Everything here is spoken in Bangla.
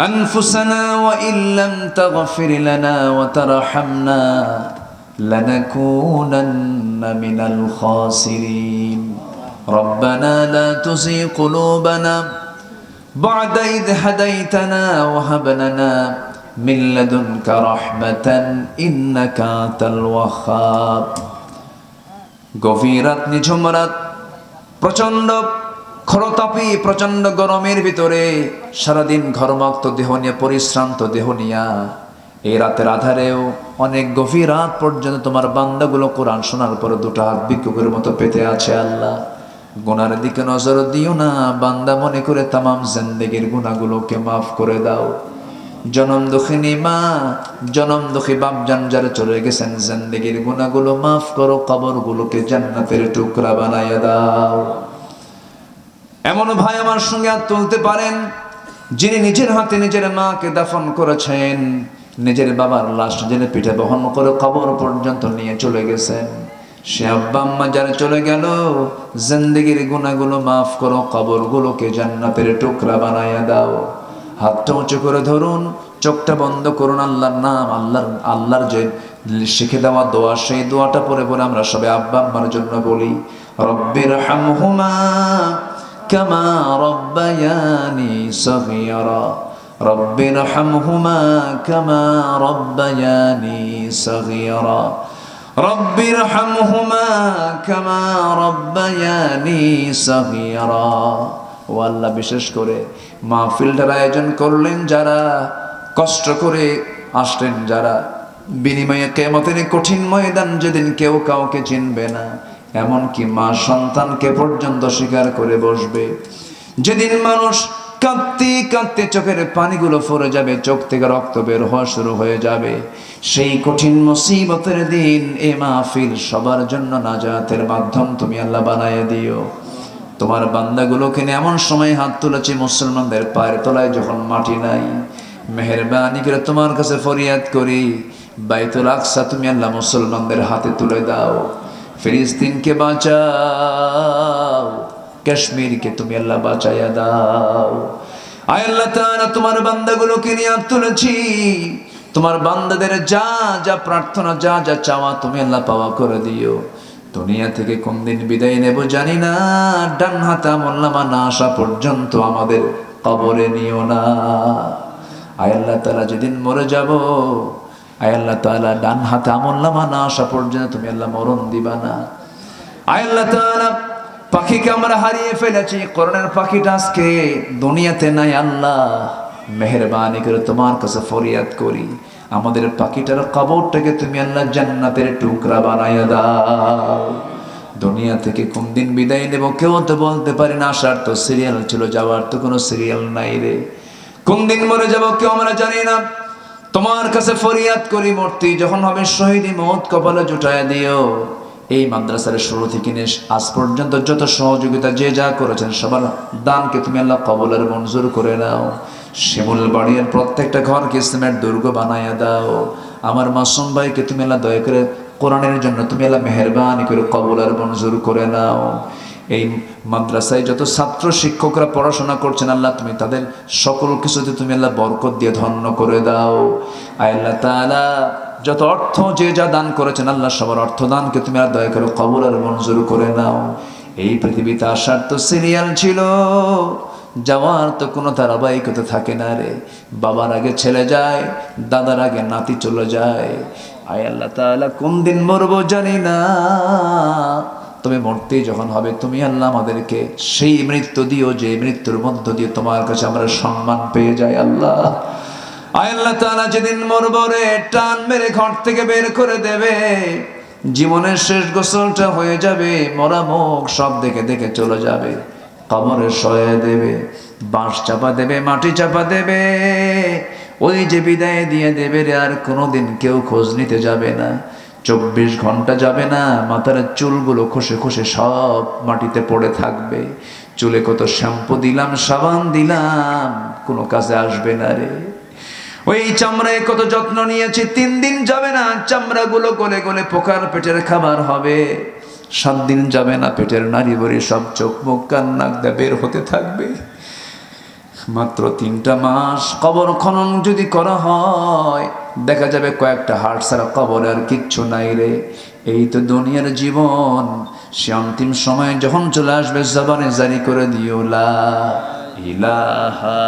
أنفسنا وإن لم تغفر لنا وترحمنا لنكونن من الخاسرين ربنا لا تزغ قلوبنا بعد إذ هديتنا وهب لنا من لدنك رحمة إنك أنت الوهاب গভীর রাত নিঝুম রাত প্রচন্ড খরতাপি প্রচণ্ড গরমের ভিতরে সারাদিন ঘরমাক্ত দেহ নিয়ে, পরিশ্রান্ত দেহ নিয়া, এই রাতের আধারেও অনেক গভীর রাত পর্যন্ত তোমার বান্দাগুলো কোরআন শোনার পরে দুটা হাত বিক্ষোভের মতো পেতে আছে আল্লাহ। গুনার দিকে নজর দিও না, বান্দা মনে করে তামাম জিন্দেগির গুণাগুলোকে মাফ করে দাও। জনম দুঃখিনী মা, জনম দুঃখী বাপ যারা চলে গেছেন, জিন্দেগির গুণাগুলো মাফ করো, কবরগুলোকে জান্নাতের টুকরা বানাইয়া দাও। এমন ভাই আমার সঙ্গে আর তুলতে পারেন, যিনি নিজের হাতে নিজের মাকে দাফন করেছেন, নিজের বাবার লাশ জেনে পিঠে বহন করে কবর পর্যন্ত নিয়ে চলে গেছেন। সে আব্বা আম্মা যারা চলে গেল, জিন্দগির গুণাগুলো মাফ করো, কবরগুলোকে জান্নাতের টুকরা বানাইয়া দাও। হাতটা উঁচু করে ধরুন, চোখটা বন্ধ করুন, আল্লাহর নাম, আল্লাহর আল্লাহর যে শিখে দেওয়া দোয়া, সেই দোয়াটা পরে পরে আমরা সবাই আব্বা আম্মার জন্য বলি রব্বির হামহুমা كما ربياني صغيرا رب ارحمهما كما ربياني صغيرا رب ارحمهما كما ربياني صغيرا ও আল্লাহ বিশেষ করে মাহফিলটার আয়োজন করলেন যারা কষ্ট করে আসলেন যারা বিনিময়ে কেমতের কঠিন ময়দান যেদিন কেউ কাউকে চিনবে না এমনকি মা সন্তানকে পর্যন্ত স্বীকার করে বসবে। যেদিন মানুষ কাঁদতে কাঁদতে চোখের পানিগুলো ফরে যাবে, চোখ থেকে রক্ত বের হওয়া শুরু হয়ে যাবে। সেই কঠিন মুসিবতের দিন এ মাহফিল সবার জন্য নাজাতের মাধ্যম তুমি আল্লাহ বানায় দিও। তোমার বান্দাগুলোকে এমন সময় হাত তুলেছি মুসলমানদের পায়ের তলায় যখন মাটি নাই। মেহরবানি করে তোমার কাছে ফরিয়াদ করি, বাইতুল আকসা তুমি আল্লাহ মুসলমানদের হাতে তুলে দাও। ফিলিস্তিনকে বাঁচাও। কাশ্মীরকে তুমি আল্লাহ বাঁচাইয়া দাও। আয় আল্লাহ তোমার বান্দাগুলোকে নিয়ে তুলেছি। তোমার বান্দাদের যা যা প্রার্থনা, যা যা চাওয়া তুমি আল্লাহ পাওয়া করে দিও। দুনিয়া থেকে কোন দিন বিদায় নেব জানি না। ডান হাতা মোল্লামা না আসা পর্যন্ত আমাদের কবরে নিও না। আয় আল্লাহ তালা যেদিন মরে যাব আয় আল্লাহ ডান হাতে আমল্লামা না আসা পর্যন্ত তুমি আল্লাহ মরণ দিবা না। আয় আল্লাহ পাখিকে আমরা হারিয়ে ফেলেছি, করোনার পাখিটা আজকে দুনিয়াতে নাই আল্লাহ। মেহরবানি করে তোমার কাছে ফরিয়াদ করি, আমাদের পাখিটার কবরটাকে তুমি আল্লাহ জান্নাতের টুকরা বানাইয়া দাও। দুনিয়া থেকে কোন দিন বিদায় নেব কেউ তো বলতে পারি না, আসার তো সিরিয়াল ছিল, যাওয়ার তো কোনো সিরিয়াল নাই রে। কোন দিন মরে যাব কেউ আমরা জানি না। তোমার কাছে ফরিয়াদ করি মূর্তি, যখন হবে শহীদি মত কপালে জুটায় দিও। এই মাদ্রাসার শুরু থেকে নিয়ে আজ পর্যন্ত যত সহযোগিতা যে যা করেছেন, সবার দানকে তুমি আল্লাহ কবলের মঞ্জুর করে নাও। শিমুল বাড়ির প্রত্যেকটা ঘরকে ইসলামের দুর্গ বানাইয়া দাও। আমার মাসুম ভাইকে তুমি আল্লাহ দয়া করে কোরআনের জন্য তুমি আল্লাহ মেহরবানি করে কবলের মঞ্জুর করে নাও। এই মাদ্রাসায় যত ছাত্র শিক্ষকরা পড়াশোনা করছেন, আল্লাহ তুমি তাদের সকল কিছুতে তুমি আল্লাহ বরকত দিয়ে ধন্য করে দাও। আল্লাহ তাআলা, যত অর্থ যে যা দান করেছেন, আল্লাহ সবার অর্থ দানকে তুমি আর দয়া করে কবুল আর মঞ্জুর করে নাও। এই পৃথিবীতে আসার তো সিরিয়াল ছিল, যাওয়ার তো কোনো ধারাবাহিকতা থাকে না রে। বাবার আগে ছেলে যায়, দাদার আগে নাতি চলে যায়। আয় আল্লাহ তাআলা কোন দিন মরবো জানি না। তবে মরতে যখন হবে, তুমি আল্লাহ আমাদেরকে সেই মৃত্যু দিও, যে মৃত্যুর মধ্য দিয়ে তোমার কাছে আমরা সম্মান পেয়ে যাই আল্লাহ। আল্লাহ তাআলা, যেদিন মরবরে টান মেরে ঘর থেকে বের করে দেবে। জীবনের শেষ গোসলটা হয়ে যাবে, মরা মুখ সব দেখে দেখে চলে যাবে। কবরে সয়ে দেবে, বাঁশ চাপা দেবে, মাটি চাপা দেবে। ওই যে বিদায় দিয়ে দেবে রে, আর কোনোদিন কেউ খোঁজ নিতে যাবে না। চব্বিশ ঘণ্টা যাবে না, মাথার চুলগুলো খসে খসে সব মাটিতে পড়ে থাকবে। চুলে কত শ্যাম্পু দিলাম, সাবান দিলাম, কোনো কাজে আসবে না রে। ওই চামড়ায় কত যত্ন নিয়েছি, তিন দিন যাবে না, চামড়াগুলো গলে গলে পোকার পেটের খাবার হবে। সাত দিন যাবে না, পেটের নারী বড়ি সব চোখ, মুখ, কান, নাক বের হতে থাকবে। মাত্র তিনটা মাস কবর খনন যদি করা হয়, দেখা যাবে কয়েকটা হাট ছাড়া কবর আর কিচ্ছু নাই রে। এই তো দুনিয়ার জীবন, সে অন্তিম সময় যখন চলে আসবে, জবানে জারি করে দিও, লা ইলাহা